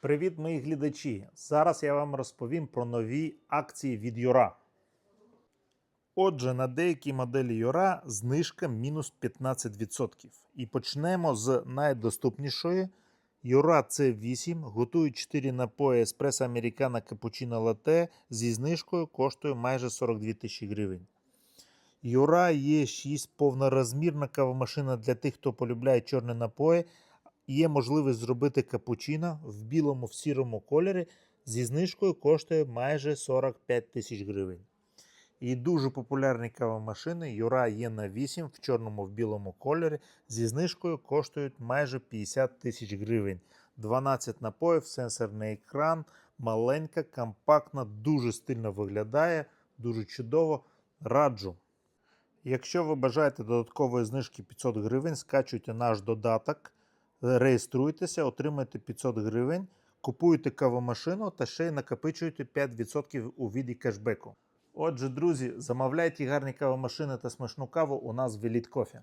Привіт, мої глядачі! Зараз я вам розповім про нові акції від Юра. Отже, на деякі моделі Юра знижка мінус 15%. І почнемо з найдоступнішої. Юра C8 готують 4 напої еспресо американо капучино латте зі знижкою коштує майже 42 тисячі гривень. Юра є 6 повнорозмірна кавомашина для тих, хто полюбляє чорні напої. Є можливість зробити капучино в білому в сірому кольорі зі знижкою коштує майже 45 тисяч гривень. І дуже популярні кавомашини Юра є на 8 в чорному в білому кольорі зі знижкою коштують майже 50 тисяч гривень. 12 напоїв, сенсорний екран, маленька, компактна, дуже стильно виглядає, дуже чудово. Раджу. Якщо ви бажаєте додаткової знижки 500 гривень, скачуйте наш додаток, реєструйтеся, отримайте 500 гривень, купуєте кавомашину та ще й накопичуєте 5% у віді кешбеку. Отже, друзі, замовляйте гарні кавомашини та смачну каву у нас в Elite Coffee.